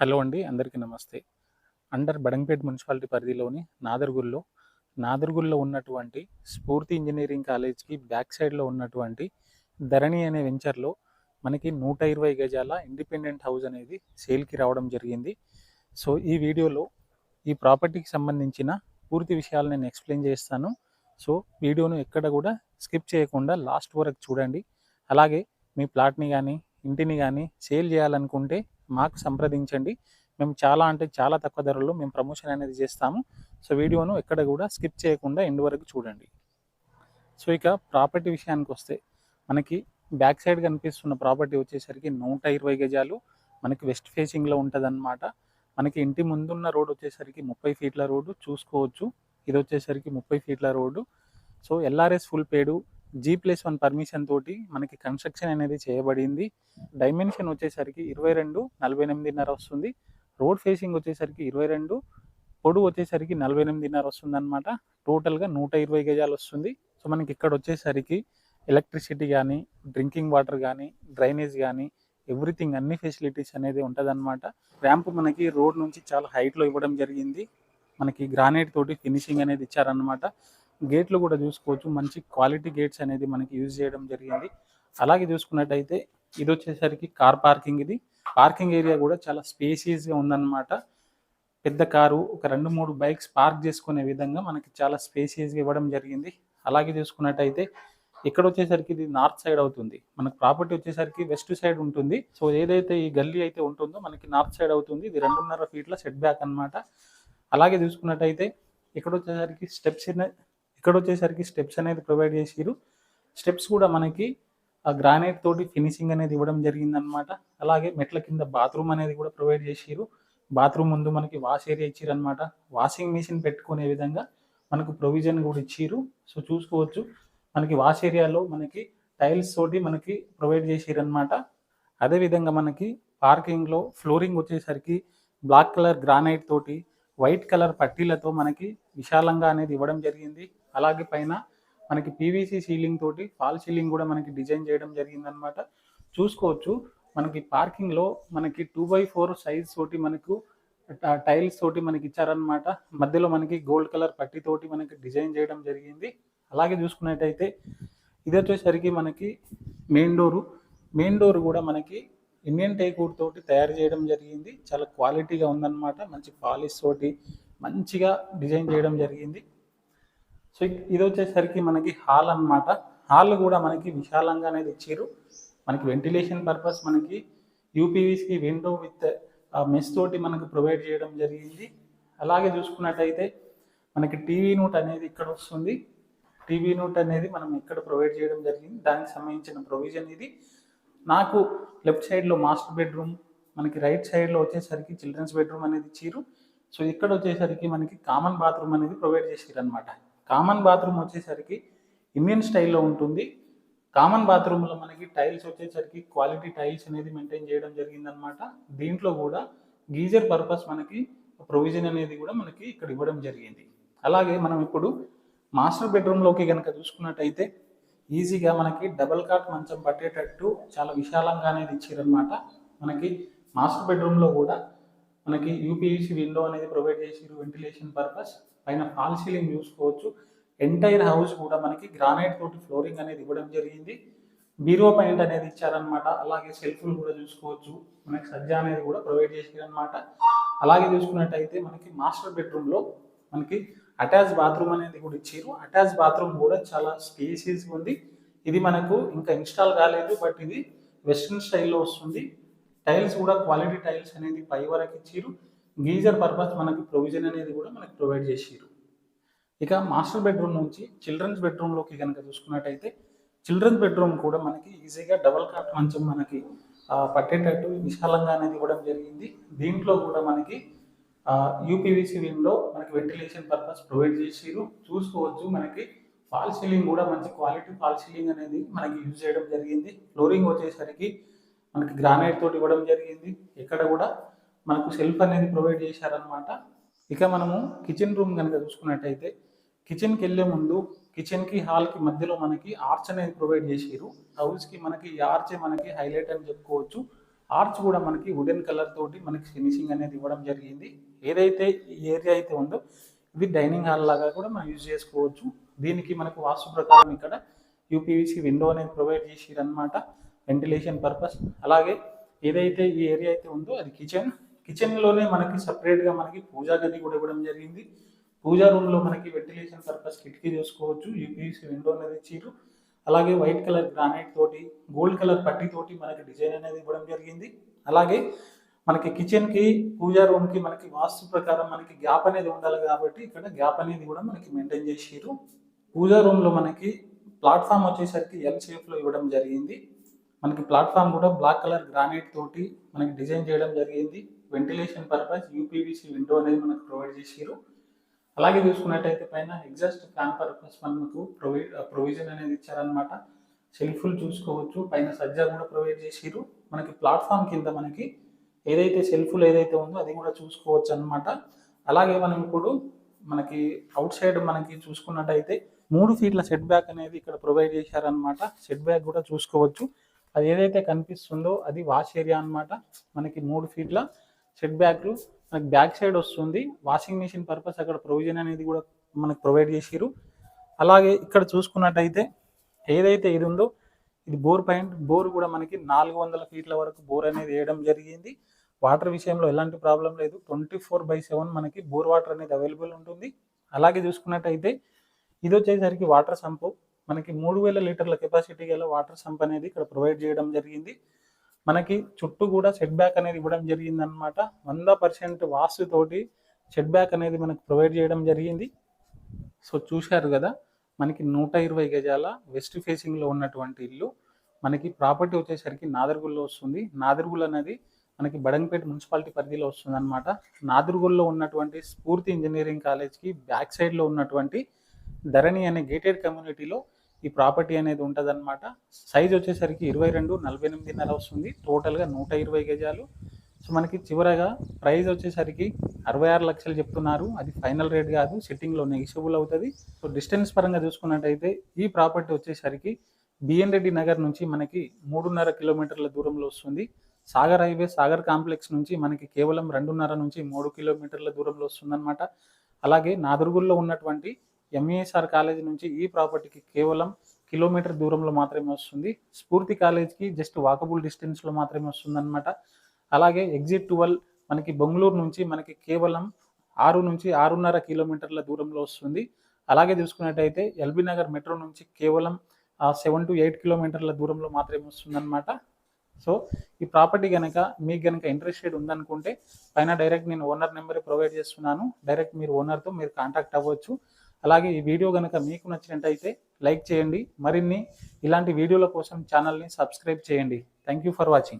Hello అండి అందరికీ నమస్తే. అండర్ బడంపేట్ మున్సిపాలిటీ పరిధిలోని నాదర్గుల్లో నాదర్గుల్లో ఉన్నటువంటి స్ఫూర్తి ఇంజనీరింగ్ కాలేజ్కి బ్యాక్ సైడ్లో ఉన్నటువంటి ధరణి అనే వెంచర్లో మనకి నూట ఇరవై గజాల ఇండిపెండెంట్ హౌస్ అనేది సేల్కి రావడం జరిగింది. సో ఈ వీడియోలో ఈ ప్రాపర్టీకి సంబంధించిన పూర్తి విషయాలు నేను ఎక్స్ప్లెయిన్ చేస్తాను. సో వీడియోను ఎక్కడ కూడా స్కిప్ చేయకుండా లాస్ట్ వరకు చూడండి. అలాగే మీ ప్లాట్ని కానీ ఇంటిని కానీ సేల్ చేయాలనుకుంటే మాకు సంప్రదించండి. మేము చాలా అంటే చాలా తక్కువ ధరలో మేము ప్రమోషన్ అనేది చేస్తాము. సో వీడియోను ఎక్కడ కూడా స్కిప్ చేయకుండా ఎండ్ వరకు చూడండి. సో ఇక ప్రాపర్టీ విషయానికి వస్తే మనకి బ్యాక్ సైడ్ కనిపిస్తున్న ప్రాపర్టీ వచ్చేసరికి నూట ఇరవై గజాలు మనకి వెస్ట్ ఫేసింగ్లో ఉంటుంది మనకి ఇంటి ముందున్న రోడ్ వచ్చేసరికి ముప్పై ఫీట్ల రోడ్డు చూసుకోవచ్చు. ఇది వచ్చేసరికి ముప్పై ఫీట్ల road. So LRS full paid G plus one permission తోటి మనకి కన్స్ట్రక్షన్ అనేది చేయబడింది. డైమెన్షన్ వచ్చేసరికి ఇరవై రెండు నలభై ఎనిమిదిన్నర వస్తుంది. రోడ్ ఫేసింగ్ వచ్చేసరికి ఇరవై రెండు పొడుగు వచ్చేసరికి నలభై ఎనిమిదిన్నర వస్తుంది అనమాట టోటల్గా నూట ఇరవై గజాలు వస్తుంది. సో మనకి ఇక్కడ వచ్చేసరికి ఎలక్ట్రిసిటీ కానీ డ్రింకింగ్ వాటర్ కానీ డ్రైనేజ్ కానీ ఎవ్రీథింగ్ అన్ని ఫెసిలిటీస్ అనేది ఉంటుందన్నమాట. ర్యాంప్ మనకి రోడ్ నుంచి చాలా హైట్లో ఇవ్వడం జరిగింది. మనకి గ్రానైట్ తోటి ఫినిషింగ్ అనేది ఇచ్చారనమాట గేట్లు కూడా చూసుకోవచ్చు. మంచి క్వాలిటీ గేట్స్ అనేది మనకి యూజ్ చేయడం జరిగింది. అలాగే చూసుకున్నట్టయితే ఇది వచ్చేసరికి కార్ పార్కింగ్ ఇది. పార్కింగ్ ఏరియా కూడా చాలా స్పేసియస్గా ఉందన్నమాట. పెద్ద కారు ఒక రెండు మూడు బైక్స్ పార్క్ చేసుకునే విధంగా మనకి చాలా స్పేసియస్గా ఇవ్వడం జరిగింది. అలాగే చూసుకున్నట్టయితే ఇక్కడ వచ్చేసరికి ఇది నార్త్ సైడ్ అవుతుంది. మనకు ప్రాపర్టీ వచ్చేసరికి వెస్ట్ సైడ్ ఉంటుంది. సో ఏదైతే ఈ గల్లీ అయితే ఉంటుందో మనకి నార్త్ సైడ్ అవుతుంది. ఇది రెండున్నర ఫీట్ల సెట్ బ్యాక్ అనమాట అలాగే చూసుకున్నట్టయితే ఇక్కడ వచ్చేసరికి స్టెప్స్ ఇక్కడ వచ్చేసరికి స్టెప్స్ అనేది ప్రొవైడ్ చేసిరు స్టెప్స్ కూడా మనకి ఆ గ్రానైట్ తోటి ఫినిషింగ్ అనేది ఇవ్వడం జరిగిందనమాట అలాగే మెట్ల కింద బాత్రూమ్ అనేది కూడా ప్రొవైడ్ చేసిరు బాత్రూమ్ ముందు మనకి వాష్ ఏరియా ఇచ్చిరు అనమాట వాషింగ్ మిషన్ పెట్టుకునే విధంగా మనకు ప్రొవిజన్ కూడా ఇచ్చిరు సో చూసుకోవచ్చు మనకి వాష్ ఏరియాలో మనకి టైల్స్ తోటి మనకి ప్రొవైడ్ చేసిరు అనమాట అదేవిధంగా మనకి పార్కింగ్లో ఫ్లోరింగ్ వచ్చేసరికి బ్లాక్ కలర్ గ్రానైట్ తోటి వైట్ కలర్ పట్టీలతో మనకి విశాలంగా అనేది ఇవ్వడం జరిగింది. అలాగే పైన మనకి పీవీసీ సీలింగ్ తోటి ఫాల్ సీలింగ్ కూడా మనకి డిజైన్ చేయడం జరిగిందనమాట చూసుకోవచ్చు మనకి పార్కింగ్లో మనకి టూ బై ఫోర్ సైజ్ తోటి మనకు టైల్స్ తోటి మనకి ఇచ్చారనమాట మధ్యలో మనకి గోల్డ్ కలర్ పట్టితోటి మనకి డిజైన్ చేయడం జరిగింది. అలాగే చూసుకున్నట్టయితే ఇది వచ్చేసరికి మనకి మెయిన్ డోరు మెయిన్ డోర్ కూడా మనకి ఇండియన్ టేక్వుడ్ తోటి తయారు చేయడం జరిగింది. చాలా క్వాలిటీగా ఉందన్నమాట. మంచి పాలిష్ తోటి మంచిగా డిజైన్ చేయడం జరిగింది. సో ఇది వచ్చేసరికి మనకి హాల్ అన్నమాట. హాల్ కూడా మనకి విశాలంగా అనేది ఇచ్చారు మనకి వెంటిలేషన్ పర్పస్ మనకి యూపీవీసీ విండో విత్ మెస్ తోటి మనకు ప్రొవైడ్ చేయడం జరిగింది. అలాగే చూసుకున్నట్టయితే మనకి టీవీ నోట్ అనేది ఇక్కడ వస్తుంది. టీవీ నోట్ అనేది మనం ఇక్కడ ప్రొవైడ్ చేయడం జరిగింది. దానికి సంబంధించిన ప్రొవిజన్ ఇది. నాకు లెఫ్ట్ సైడ్లో మాస్టర్ బెడ్రూమ్ మనకి రైట్ సైడ్లో వచ్చేసరికి చిల్డ్రన్స్ బెడ్రూమ్ అనేది ఇచ్చిరు సో ఇక్కడ వచ్చేసరికి మనకి కామన్ బాత్రూమ్ అనేది ప్రొవైడ్ చేసిరు అనమాట కామన్ బాత్రూమ్ వచ్చేసరికి ఇండియన్ స్టైల్లో ఉంటుంది. కామన్ బాత్రూంలో మనకి టైల్స్ వచ్చేసరికి క్వాలిటీ టైల్స్ అనేది మెయింటైన్ చేయడం జరిగిందనమాట దీంట్లో కూడా గీజర్ పర్పస్ మనకి ప్రొవిజన్ అనేది కూడా మనకి ఇక్కడ ఇవ్వడం జరిగింది. అలాగే మనం ఇప్పుడు మాస్టర్ బెడ్రూమ్లోకి కనుక చూసుకున్నట్టయితే ఈజీగా మనకి డబల్ కాట్ మంచం పట్టేటట్టు చాలా విశాలంగా అనేది ఇచ్చారనమాట మనకి మాస్టర్ బెడ్రూమ్లో కూడా మనకి యూపీఈసీ విండో అనేది ప్రొవైడ్ చేసిరు వెంటిలేషన్ పర్పస్. పైన ఫాల్ సీలింగ్ చూసుకోవచ్చు. ఎంటైర్ హౌస్ కూడా మనకి గ్రానైట్ తోటి ఫ్లోరింగ్ అనేది ఇవ్వడం జరిగింది. బీరో పాయింట్ అనేది ఇచ్చారనమాట అలాగే సెల్ఫ్లు కూడా చూసుకోవచ్చు. మనకి సజ్జ అనేది కూడా ప్రొవైడ్ చేసారనమాట అలాగే చూసుకున్నట్టయితే మనకి మాస్టర్ బెడ్రూమ్లో మనకి అటాచ్ బాత్రూమ్ అనేది కూడా ఇచ్చారు. అటాచ్ బాత్రూమ్ కూడా చాలా స్పేసీస్ ఉంది. ఇది మనకు ఇంకా ఇన్స్టాల్ కాలేదు బట్ ఇది వెస్ట్రన్ స్టైల్లో వస్తుంది. టైల్స్ కూడా క్వాలిటీ టైల్స్ అనేది పై వరకు ఇచ్చారు. గీజర్ పర్పస్ మనకి ప్రొవిజన్ అనేది కూడా మనకి ప్రొవైడ్ చేసిరు ఇక మాస్టర్ బెడ్రూమ్ నుంచి చిల్డ్రన్స్ బెడ్రూమ్లోకి కనుక చూసుకున్నట్టయితే చిల్డ్రన్స్ బెడ్రూమ్ కూడా మనకి ఈజీగా డబల్ కాట్ మంచం మనకి పట్టేటట్టు విశాలంగా అనేది ఇవ్వడం జరిగింది. దీంట్లో కూడా మనకి యూపీవీసీ విండో మనకి వెంటిలేషన్ పర్పస్ ప్రొవైడ్ చేసిరు చూసుకోవచ్చు మనకి ఫాల్ సీలింగ్ కూడా మంచి క్వాలిటీ ఫాల్ సీలింగ్ అనేది మనకి యూజ్ చేయడం జరిగింది. ఫ్లోరింగ్ వచ్చేసరికి మనకి గ్రానైట్ తోటి ఇవ్వడం జరిగింది. ఇక్కడ కూడా మనకు సెల్ఫ్ అనేది ప్రొవైడ్ చేశారనమాట ఇక మనము కిచెన్ రూమ్ కనుక చూసుకున్నట్టయితే కిచెన్కి వెళ్ళే ముందు కిచెన్కి హాల్కి మధ్యలో మనకి ఆర్చ్ అనేది ప్రొవైడ్ చేసారు హౌస్కి మనకి ఈ ఆర్చే మనకి హైలైట్ అని చెప్పుకోవచ్చు. ఆర్చ్ కూడా మనకి వుడెన్ కలర్ తోటి మనకి ఫినిషింగ్ అనేది ఇవ్వడం జరిగింది. ఏదైతే ఈ ఏరియా అయితే ఉందో ఇది డైనింగ్ హాల్ లాగా కూడా మనం యూజ్ చేసుకోవచ్చు. దీనికి మనకు వాస్తు ప్రకారం ఇక్కడ యూపీవీసీ విండో అనేది ప్రొవైడ్ చేసిరు అనమాట వెంటిలేషన్ పర్పస్ అలాగే ఏదైతే ఈ ఏరియా అయితే ఉందో అది కిచెన్ కిచెన్లోనే మనకి సపరేట్గా మనకి పూజా గది కూడా ఇవ్వడం జరిగింది. పూజా రూమ్లో మనకి వెంటిలేషన్ పర్పస్ కిటికీ చూసుకోవచ్చు. యూపీఎస్సీ విండో అనేది ఇచ్చిర్రు అలాగే వైట్ కలర్ గ్రానైట్ తోటి గోల్డ్ కలర్ పట్టి తోటి మనకి డిజైన్ అనేది ఇవ్వడం జరిగింది. అలాగే మనకి కిచెన్కి పూజా రూమ్కి మనకి వాస్తు ప్రకారం మనకి గ్యాప్ అనేది ఉండాలి కాబట్టి ఇక్కడ గ్యాప్ అనేది కూడా మనకి మెయింటైన్ చేసిర్రు. పూజా రూమ్లో మనకి ప్లాట్ఫామ్ వచ్చేసరికి ఎల్ షేప్లో ఇవ్వడం జరిగింది. మనకి ప్లాట్ఫామ్ కూడా బ్లాక్ కలర్ గ్రానైట్ తోటి మనకి డిజైన్ చేయడం జరిగింది. వెంటిలేషన్ పర్పస్ యూపీవీసీ విండో అనేది మనకు ప్రొవైడ్ చేసారు అలాగే చూసుకున్నట్టయితే పైన ఎగ్జాస్ట్ ఫ్యాన్ పర్పస్ మనకు ప్రొవై ప్రొవిజన్ అనేది ఇచ్చారనమాట షెల్ఫ్లు చూసుకోవచ్చు పైన సజ్జా కూడా ప్రొవైడ్ చేసారు మనకి ప్లాట్ఫామ్ కింద మనకి ఏదైతే సెల్ఫ్లు ఏదైతే ఉందో అది కూడా చూసుకోవచ్చు అనమాట అలాగే మనం ఇప్పుడు మనకి అవుట్ సైడ్ మనకి చూసుకున్నట్టయితే మూడు ఫీట్ల సెట్ బ్యాక్ అనేది ఇక్కడ ప్రొవైడ్ చేశారనమాట సెట్ బ్యాక్ కూడా చూసుకోవచ్చు. అది ఏదైతే కనిపిస్తుందో అది వాష్ ఏరియా అన్నమాట. మనకి మూడు ఫీట్ల సెట్ బ్యాగ్లు మనకి బ్యాక్ సైడ్ వస్తుంది. వాషింగ్ మిషన్ పర్పస్ అక్కడ ప్రొవిజన్ అనేది కూడా మనకు ప్రొవైడ్ చేసిరు అలాగే ఇక్కడ చూసుకున్నట్టయితే ఏదైతే ఇది ఉందో ఇది బోర్ పాయింట్ బోర్ కూడా మనకి నాలుగు వందల ఫీట్ల వరకు బోర్ అనేది వేయడం జరిగింది. వాటర్ విషయంలో ఎలాంటి ప్రాబ్లం లేదు. ట్వంటీ ఫోర్ బై సెవెన్ మనకి బోర్ వాటర్ అనేది అవైలబుల్ ఉంటుంది. అలాగే చూసుకున్నట్టయితే ఇది వచ్చేసరికి వాటర్ సంపు. మనకి మూడు వేల లీటర్ల కెపాసిటీ గల వాటర్ సంప్ అనేది ఇక్కడ ప్రొవైడ్ చేయడం జరిగింది. మనకి చుట్టూ కూడా సెట్ బ్యాక్ అనేది ఇవ్వడం జరిగింది అనమాట వంద పర్సెంట్ వాస్తుతోటి సెట్ బ్యాక్ అనేది మనకు ప్రొవైడ్ చేయడం జరిగింది. సో చూశారు కదా మనకి నూట ఇరవై గజాల వెస్ట్ ఫేసింగ్లో ఉన్నటువంటి ఇల్లు. మనకి ప్రాపర్టీ వచ్చేసరికి నాదర్గుల్లో వస్తుంది. నాదర్గుల్ అనేది మనకి బడంగపేట మున్సిపాలిటీ పరిధిలో వస్తుంది అనమాట నాదర్గుల్లో ఉన్నటువంటి స్ఫూర్తి ఇంజనీరింగ్ కాలేజ్కి బ్యాక్ సైడ్లో ఉన్నటువంటి ధరణి అనే గేటెడ్ కమ్యూనిటీలో ఈ ప్రాపర్టీ అనేది ఉంటుంది అనమాట సైజ్ వచ్చేసరికి ఇరవై రెండు నలభై ఎనిమిదిన్నర వస్తుంది. టోటల్గా నూట ఇరవై గజాలు. సో మనకి చివరగా ప్రైస్ వచ్చేసరికి అరవై ఆరు లక్షలు చెప్తున్నారు. అది ఫైనల్ రేట్ కాదు సిట్టింగ్లో నెగిషియబుల్ అవుతుంది. సో డిస్టెన్స్ పరంగా చూసుకున్నట్టయితే ఈ ప్రాపర్టీ వచ్చేసరికి బిఎన్ రెడ్డి నగర్ నుంచి మనకి మూడున్నర కిలోమీటర్ల దూరంలో వస్తుంది. సాగర్ హైవే సాగర్ కాంప్లెక్స్ నుంచి మనకి కేవలం రెండున్నర నుంచి మూడు కిలోమీటర్ల దూరంలో వస్తుందన్నమాట. అలాగే నాదుర్గుల్లో ఉన్నటువంటి ఎంఈఎస్ఆర్ కాలేజ్ నుంచి ఈ ప్రాపర్టీకి కేవలం కిలోమీటర్ దూరంలో మాత్రమే వస్తుంది. స్ఫూర్తి కాలేజ్కి జస్ట్ వాకబుల్ డిస్టెన్స్లో మాత్రమే వస్తుందన్నమాట. అలాగే ఎగ్జిట్ ట్వెల్వ్ మనకి బెంగళూరు నుంచి మనకి కేవలం ఆరు నుంచి ఆరున్నర కిలోమీటర్ల దూరంలో వస్తుంది. అలాగే చూసుకున్నట్టయితే ఎల్బీ నగర్ మెట్రో నుంచి కేవలం సెవెన్ టు ఎయిట్ కిలోమీటర్ల దూరంలో మాత్రమే వస్తుందన్నమాట. సో ఈ ప్రాపర్టీ కనుక మీకు కనుక ఇంట్రెస్టెడ్ ఉందనుకుంటే పైన డైరెక్ట్ నేను ఓనర్ నెంబర్ ప్రొవైడ్ చేస్తున్నాను. డైరెక్ట్ మీరు ఓనర్తో మీరు కాంటాక్ట్ అవ్వచ్చు. అలాగే ఈ వీడియో కనుక మీకు నచ్చినట్టయితే లైక్ చేయండి. మరిన్ని ఇలాంటి వీడియోల కోసం ఛానల్ని సబ్స్క్రైబ్ చేయండి. Thank you for watching